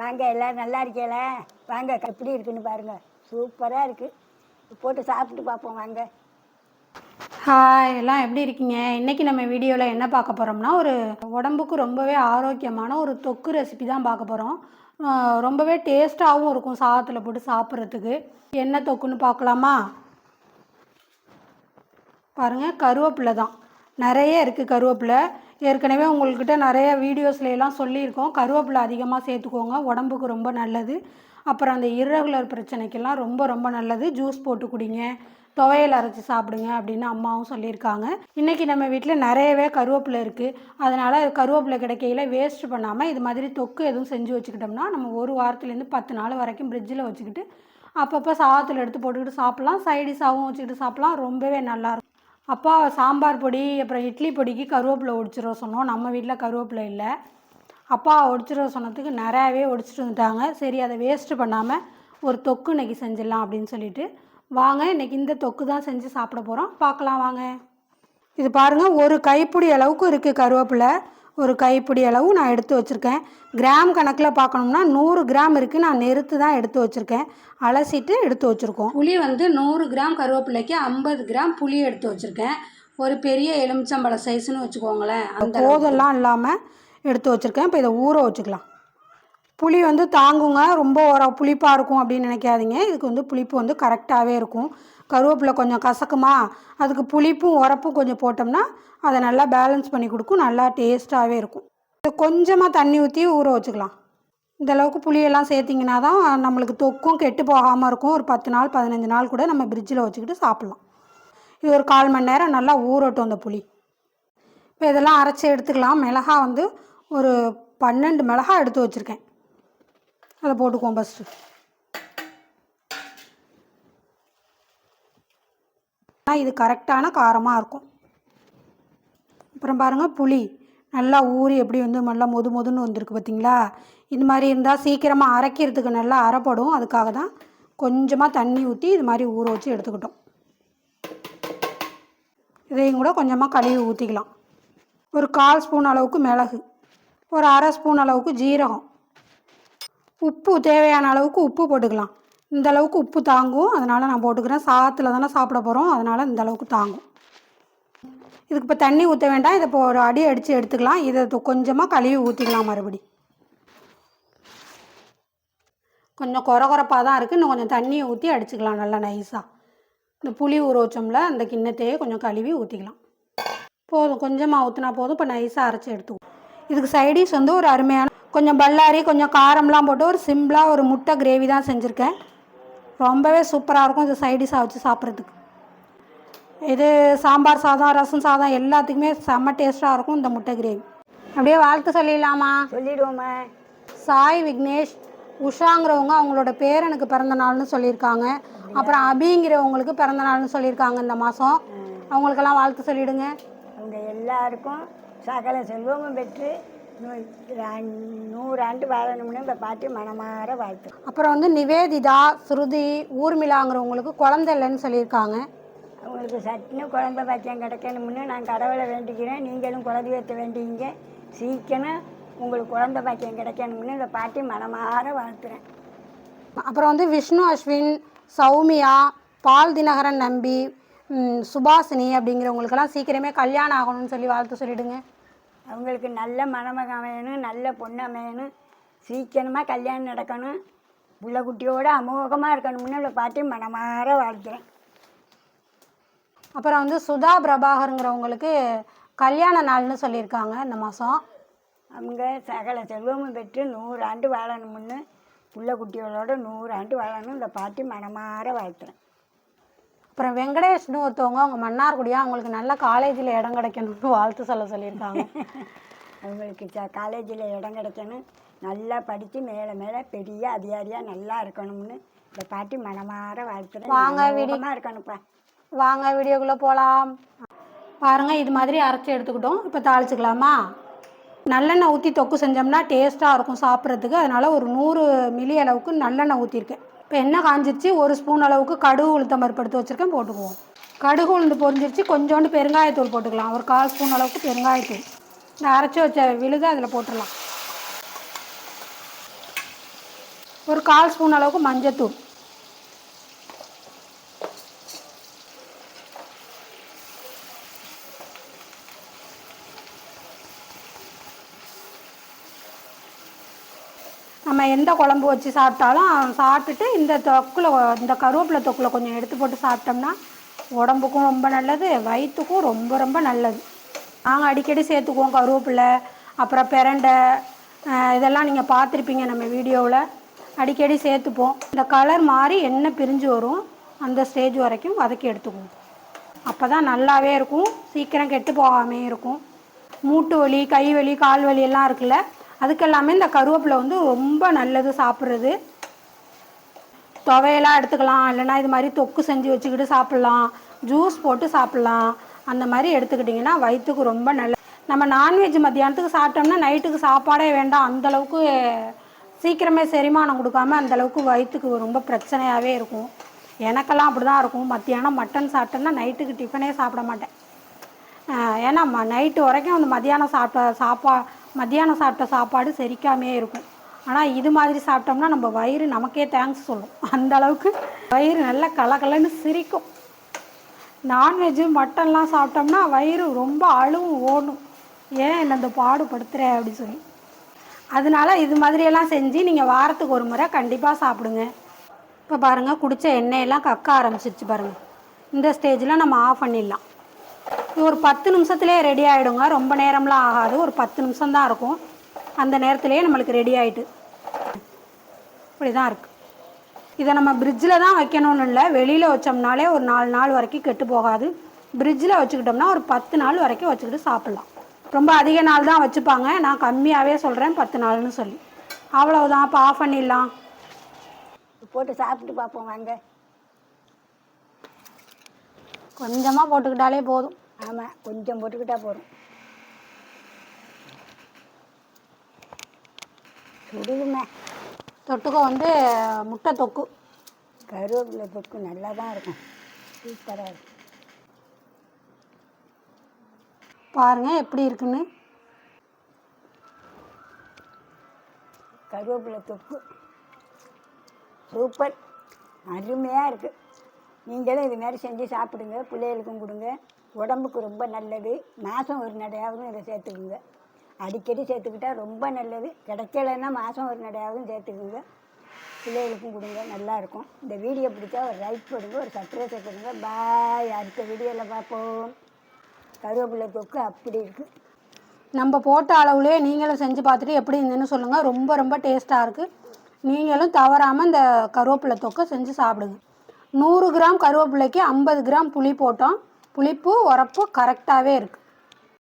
வாங்க எல்லோரும் நல்லா இருக்கீங்களா? வாங்க எப்படி இருக்குன்னு பாருங்கள் சூப்பராக இருக்குது போட்டு சாப்பிட்டு பார்ப்போம் வாங்க. ஹாய் எல்லாம் எப்படி இருக்கீங்க? இன்றைக்கி நம்ம வீடியோவில் என்ன பார்க்க போகிறோம்னா ஒரு உடம்புக்கு ரொம்பவே ஆரோக்கியமான ஒரு தொக்கு ரெசிபி தான் பார்க்க போகிறோம் ரொம்பவே டேஸ்ட்டாகவும் இருக்கும் சாதத்தில் போட்டு சாப்பிட்றதுக்கு. என்ன தொக்குன்னு பார்க்கலாமா? பாருங்கள் கருவேப்பிலை தான். நிறைய இருக்குது கருவேப்பிலை. ஏற்கனவே உங்கள்கிட்ட நிறைய வீடியோஸ்லாம் சொல்லியிருக்கோம். கருவேப்பிலை அதிகமாக சேர்த்துக்கோங்க. உடம்புக்கு ரொம்ப நல்லது. அப்புறம் அந்த இரகுலர் பிரச்சனைக்கெல்லாம் ரொம்ப ரொம்ப நல்லது. ஜூஸ் போட்டு குடிங்க. துவையல் அரைச்சி சாப்பிடுங்க அப்படின்னு அம்மாவும் சொல்லியிருக்காங்க. இன்றைக்கி நம்ம வீட்டில் நிறையவே கருவேப்பிலை இருக்குது அதனால் கருவேப்பிலை கிடைக்கையில் வேஸ்ட் பண்ணாமல் இது மாதிரி தொக்கு எதுவும் செஞ்சு வச்சுக்கிட்டோம்னா நம்ம ஒரு வாரத்துலேருந்து பத்து நாள் வரைக்கும் ஃப்ரிட்ஜில் வச்சுக்கிட்டு அப்பப்போ சாதத்தில் எடுத்து போட்டுக்கிட்டு சாப்பிட்லாம். சைடிஷாகவும் வச்சுக்கிட்டு சாப்பிட்லாம். ரொம்பவே நல்லாயிருக்கும் அப்பா சாம்பார் பொடி அப்புறம் இட்லி பொடிக்கு கருவேப்பிலை ஒடிச்சிட சொன்னோம். நம்ம வீட்டில் கருவேப்பிலை இல்லை. அப்பா ஒடிச்சிட சொன்னதுக்கு நிறையாவே ஒடிச்சிட்டு வந்துட்டாங்க. சரி அதை வேஸ்ட்டு பண்ணாமல் ஒரு தொக்கு இன்னைக்கு செஞ்சிடலாம் அப்படின்னு சொல்லிட்டு. வாங்க இன்னைக்கு இந்த தொக்கு தான் செஞ்சு சாப்பிட போகிறோம் பார்க்கலாம் வாங்க. இது பாருங்கள் ஒரு கைப்பிடி அளவுக்கு இருக்குது கருவேப்பிலை. ஒரு கைப்பிடி அளவு நான் எடுத்து வச்சுருக்கேன். கிராம் கணக்கில் பார்க்கணும்னா நூறு கிராம் இருக்குது நான் நெருத்து தான் எடுத்து வச்சுருக்கேன். அலசிட்டு எடுத்து வச்சுருக்கோம். புளி வந்து நூறு கிராம் கருவேப்பிலைக்கு ஐம்பது கிராம் புளி எடுத்து வச்சுருக்கேன். ஒரு பெரிய எலுமிச்சம்பழ சைஸ்னு வச்சுக்கோங்களேன். அந்த கோதெல்லாம் இல்லாமல் எடுத்து வச்சுருக்கேன். இப்போ இதை ஊற வச்சுக்கலாம். புளி வந்து தாங்குங்க. ரொம்ப ஒரு புளிப்பாக இருக்கும் அப்படின்னு நினைக்காதீங்க. இதுக்கு வந்து புளிப்பு வந்து கரெக்டாகவே இருக்கும். கருவேப்பிலை கொஞ்சம் கசக்குமா அதுக்கு புளிப்பும் உரப்பும் கொஞ்சம் போட்டோம்னா அதை நல்லா பேலன்ஸ் பண்ணி கொடுக்கும் நல்லா டேஸ்ட்டாகவே இருக்கும். இதை கொஞ்சமாக தண்ணி ஊற்றி ஊற வச்சுக்கலாம். இந்தளவுக்கு புளியெல்லாம் சேர்த்திங்கன்னா தான் நம்மளுக்கு தொக்கும் கெட்டு போகாமல் இருக்கும். ஒரு பத்து நாள் பதினஞ்சு நாள் கூட நம்ம ஃப்ரிட்ஜில் வச்சுக்கிட்டு சாப்பிட்லாம். இது ஒரு கால் மணி நேரம் நல்லா ஊறட்டும் அந்த புளி. இப்போ இதெல்லாம் அரைச்சி எடுத்துக்கலாம். மிளகா வந்து ஒரு பன்னெண்டு மிளகா எடுத்து வச்சுருக்கேன். அதை போட்டுக்குவோம் ஃபஸ்ட்டு இது கரெக்டான காரமாக இருக்கும். அப்புறம் பாருங்கள் புளி. நல்லா ஊறி எப்படி வந்து நல்லா மொது மொதுன்னு வந்திருக்கு பார்த்தீங்களா இது மாதிரி இருந்தால் சீக்கிரமாக அரைக்கிறதுக்கு நல்லா அரைப்படும். அதுக்காக தான் கொஞ்சமாக தண்ணி ஊற்றி இது மாதிரி ஊற வச்சு எடுத்துக்கிட்டோம். இதையும் கூட கொஞ்சமாக கழுவி ஊற்றிக்கலாம் ஒரு கால் ஸ்பூன் அளவுக்கு மிளகு. ஒரு அரை ஸ்பூன் அளவுக்கு ஜீரகம். உப்பு தேவையான அளவுக்கு உப்பு போட்டுக்கலாம். இந்த அளவுக்கு உப்பு தாங்கும். அதனால் நான் போட்டுக்கிறேன். சாத்தில் தானே சாப்பிட போகிறோம் அதனால் இந்த அளவுக்கு தாங்கும். இதுக்கு இப்போ தண்ணி ஊற்ற வேண்டாம். இதை இப்போ ஒரு அடி அடித்து எடுத்துக்கலாம். இதை கொஞ்சமாக கழுவி ஊற்றிக்கலாம் மறுபடி. கொஞ்சம் குற குறப்பாக தான் இருக்குது இன்னும் கொஞ்சம் தண்ணியை ஊற்றி அடிச்சுக்கலாம் நல்லா நைஸாக இந்த புளி ஊற வச்சோம்ல அந்த கிண்ணத்தையே கொஞ்சம் கழுவி ஊற்றிக்கலாம் போதும். கொஞ்சமாக ஊற்றினா போதும். இப்போ நைஸாக அரைச்சி எடுத்துக்குவோம். இதுக்கு சைடிஷ் வந்து ஒரு அருமையான கொஞ்சம் பல்லாரி கொஞ்சம் காரம்லாம் போட்டு ஒரு சிம்பிளாக ஒரு முட்டை கிரேவி தான் செஞ்சுருக்கேன். ரொம்பவே சூப்பராக இருக்கும். இது சைடிஷாக வச்சு சாப்பிட்றதுக்கு. இது சாம்பார் சாதம் ரசம் சாதம் எல்லாத்துக்குமே செம்ம டேஸ்ட்டாக இருக்கும் இந்த முட்டை கிரேவி. அப்படியே வாழ்த்து சொல்லிடலாமா? சொல்லிடுவோம்மா சாய் விக்னேஷ் உஷாங்கிறவங்க அவங்களோட பேரனுக்கு பிறந்த நாள்னு சொல்லியிருக்காங்க. அப்புறம் அபிங்கிறவங்களுக்கு பிறந்த நாள்னு சொல்லியிருக்காங்க இந்த மாதம் அவங்களுக்கெல்லாம் வாழ்த்து சொல்லிடுங்க. அவங்க எல்லாருக்கும் சகல செல்வமும் பெற்று நூறாண்டு வாழணும்னு இந்த பாட்டி மனமாற வாழ்த்து. அப்புறம் வந்து நிவேதிதா ஸ்ருதி ஊர்மிளாங்கிறவங்களுக்கு குழந்தை இல்லைன்னு சொல்லியிருக்காங்க. அவங்களுக்கு சட்டுன்னு குழந்தை பாக்கியம் கிடைக்கணும்னு நான் கடவுளை வேண்டிக்கிறேன். நீங்களும் குலதெய்வத்தை வேண்டிங்க. சீக்கிரம் உங்களுக்கு குழந்தை பாக்கியம் கிடைக்கணும்னு இந்த பாட்டி மனமாற வாழ்த்துறேன். அப்புறம் வந்து விஷ்ணு அஸ்வின் சௌமியா பால் தினகரன் நம்பி சுபாசினி அப்படிங்கிறவங்களுக்கெல்லாம் சீக்கிரமே கல்யாணம் ஆகணும்னு சொல்லி வாழ்த்து சொல்லிடுங்க. அவங்களுக்கு நல்ல மணமக அமையணும் நல்ல பொண்ணு அமையணும் சீக்கிரமாக கல்யாணம் நடக்கணும். புள்ள குட்டியோட அமோகமாக இருக்கணும்னு இந்த பாட்டி மனமாற வாழ்த்துறேன் அப்புறம் வந்து சுதா பிரபாகருங்கிறவங்களுக்கு கல்யாண நாள்னு சொல்லியிருக்காங்க இந்த மாதம் அவங்க சகல செல்வமும் பெற்று நூறு ஆண்டு வாழணும்னு புள்ள குட்டிகளோட நூறு ஆண்டு வாழணும் இந்த பாட்டி மனமாற வாழ்த்துறேன் அப்புறம் வெங்கடேஷ்னு ஒருத்தவங்க அவங்க மன்னார்குடியா அவங்களுக்கு நல்ல காலேஜில் இடம் கிடைக்கணும்னு வாழ்த்து சொல்ல சொல்லியிருக்காங்க. அவங்களுக்கு காலேஜில் இடம் கிடைக்கணும். நல்லா படித்து மேலே மேலே பெரிய அதிகாரியாக நல்லா இருக்கணும்னு இந்த பாட்டி மனமாற வாழ்த்துறேன். வாங்க, விடி. அமோகமா இருக்கணும்ப்பா. வாங்க வீடியோக்குள்ளே போகலாம் பாருங்க இது மாதிரி அரைச்சி எடுத்துக்கிட்டோம். இப்போ தாளிச்சுக்கலாமா? நல்லெண்ணெய் ஊற்றி தொக்கு செஞ்சோம்னா டேஸ்ட்டாக இருக்கும் சாப்பிட்றதுக்கு. அதனால் ஒரு நூறு மில்லி அளவுக்கு நல்லெண்ணெய் ஊற்றிருக்கேன் இப்போ எண்ணெய் காஞ்சிருச்சு? ஒரு ஸ்பூன் அளவுக்கு கடுகு உளுத்தம் பருப்பு எடுத்து வச்சுருக்கேன் போட்டுக்குவோம். கடுகு உளுந்து பொரிஞ்சிருச்சு கொஞ்சோண்டு பெருங்காயத்தூள் போட்டுக்கலாம். ஒரு கால் ஸ்பூன் அளவுக்கு பெருங்காயத்தூள். இந்த அரைச்சி வச்ச விழுது அதில் போட்டுடலாம். ஒரு கால் ஸ்பூன் அளவுக்கு மஞ்சத்தூள். நம்ம எந்த குழம்பு வச்சு சாப்பிட்டாலும் சாப்பிட்டுட்டு இந்த தொக்கில் இந்த கருவேப்பிலை தொக்கில் கொஞ்சம் எடுத்து போட்டு சாப்பிட்டோம்னா உடம்புக்கும் ரொம்ப நல்லது வயிற்றுக்கும் ரொம்ப ரொம்ப நல்லது. நாங்கள் அடிக்கடி சேர்த்துக்குவோம் கருவேப்பிலை அப்புறம் பிரண்டை இதெல்லாம் நீங்கள் பார்த்துருப்பீங்க நம்ம வீடியோவில். அடிக்கடி சேர்த்துப்போம். இந்த கலர் மாறி எண்ணெய் பிரிஞ்சு வரும். அந்த ஸ்டேஜ் வரைக்கும் வதக்கி எடுத்துக்குவோம். அப்போ தான் நல்லாவே இருக்கும். சீக்கிரம் கெட்டு போகாமே இருக்கும். மூட்டு வலி கை வலி கால் வலி எல்லாம் இருக்குல்ல? அதுக்கெல்லாமே இந்த கருவேப்பிலை வந்து ரொம்ப நல்லது சாப்பிட்றது. துவையெல்லாம் எடுத்துக்கலாம் இல்லைன்னா இது மாதிரி தொக்கு செஞ்சு வச்சுக்கிட்டு சாப்பிட்லாம் ஜூஸ் போட்டு சாப்பிட்லாம். அந்த மாதிரி எடுத்துக்கிட்டிங்கன்னா வயிற்றுக்கு ரொம்ப நல்ல நம்ம நான்வெஜ் மத்தியானத்துக்கு சாப்பிட்டோம்னா நைட்டுக்கு சாப்பாடே வேண்டாம். அந்தளவுக்கு சீக்கிரமே செரிமானம் கொடுக்காம அந்தளவுக்கு வயிற்றுக்கு ரொம்ப பிரச்சனையாகவே இருக்கும். எனக்கெல்லாம் அப்படி தான் இருக்கும். மத்தியானம் மட்டன் சாப்பிட்டேன்னா நைட்டுக்கு டிஃபனே சாப்பிட மாட்டேன். ஏன்னா ம நைட்டு வரைக்கும் அந்த மத்தியானம் சாப்பிட்ட சாப்பா மத்தியானம் சாப்பிட்ட சாப்பாடு செரிக்காமே இருக்கும். ஆனால் இது மாதிரி சாப்பிட்டோம்னா நம்ம வயிறு நமக்கே தேங்க்ஸ் சொல்லும். அந்த அளவுக்கு வயிறு நல்லா கலகலன்னு சிரிக்கும். நான்வெஜ்ஜு மட்டன்லாம் சாப்பிட்டோம்னா வயிறு ரொம்ப அழுவும் ஓடும். ஏன் என்ன இந்த பாடுபடுத்துகிற அப்படின்னு சொல்லி. அதனால இது மாதிரியெல்லாம் செஞ்சு நீங்கள் வாரத்துக்கு ஒரு முறை கண்டிப்பாக சாப்பிடுங்க. இப்போ பாருங்கள் குடித்த எண்ணெயெல்லாம் கக்க ஆரம்பிச்சிருச்சு பாருங்கள் இந்த ஸ்டேஜில் நம்ம ஆஃப் பண்ணிடலாம். ஒரு பத்து நிமிஷத்துலேயே ரெடி ஆகிடுங்க ரொம்ப நேரம்லாம் ஆகாது. ஒரு பத்து நிமிஷம் தான் இருக்கும். அந்த நேரத்துலேயே நம்மளுக்கு ரெடி ஆகிட்டு இப்படி தான் இருக்குது இதை நம்ம ஃப்ரிட்ஜில் தான் வைக்கணும்னு இல்லை. வெளியில் வச்சோம்னாலே ஒரு நாலு நாள் வரைக்கும் கெட்டு போகாது. ஃப்ரிட்ஜில் வச்சுக்கிட்டோம்னா ஒரு பத்து நாள் வரைக்கும் வச்சுக்கிட்டு சாப்பிட்லாம். ரொம்ப அதிக நாள் தான் வச்சுப்பாங்க. நான் கம்மியாகவே சொல்கிறேன் பத்து நாள்னு சொல்லி. அவ்வளவுதான். இப்போ ஆஃப் பண்ணிடலாம். போட்டு சாப்பிட்டு பார்ப்போம் வாங்க. கொஞ்சமாக போட்டுக்கிட்டாலே போதும். ஆமாம் கொஞ்சம் போட்டுக்கிட்டா போதும். சுடுதுமே. தொட்டுக்க வந்து முட்டை தொக்கு. கருவேப்பிலை தொக்கு நல்லா தான் இருக்கும். சூப்பராக இருக்கும். பாருங்கள் எப்படி இருக்குன்னு. கருவேப்பிலை தொக்கு. சூப்பர். அருமையாக இருக்குது நீங்களும் இது மாதிரி செஞ்சு சாப்பிடுங்க. பிள்ளைகளுக்கும் கொடுங்க. உடம்புக்கு ரொம்ப நல்லது. மாதம் ஒரு நடையாகவும் இதை சேர்த்துக்குங்க. அடிக்கடி சேர்த்துக்கிட்டா ரொம்ப நல்லது. கிடைக்கலன்னா மாதம் ஒரு நடையாகவும் சேர்த்துக்குங்க. பிள்ளைகளுக்கும் கொடுங்க நல்லாயிருக்கும் இந்த வீடியோ பிடிச்சா ஒரு லைக் போடுங்க ஒரு சப்ஸ்கிரைப் கொடுங்க. பாய் அடுத்த வீடியோவில் பார்ப்போம். கருவேப்பிலை தொக்கு அப்படி இருக்குது நம்ம போட்ட அளவுலேயே நீங்களும் செஞ்சு பார்த்துட்டு எப்படி இருந்துன்னு சொல்லுங்கள் ரொம்ப ரொம்ப டேஸ்ட்டாக இருக்குது நீங்களும் தவறாமல் இந்த கருவேப்பிலை தொக்கை செஞ்சு சாப்பிடுங்க. நூறு கிராம் கருவேப்பிலைக்கு ஐம்பது கிராம் புளி போட்டோம். புளிப்பு உரப்பு கரெக்டாகவே இருக்குது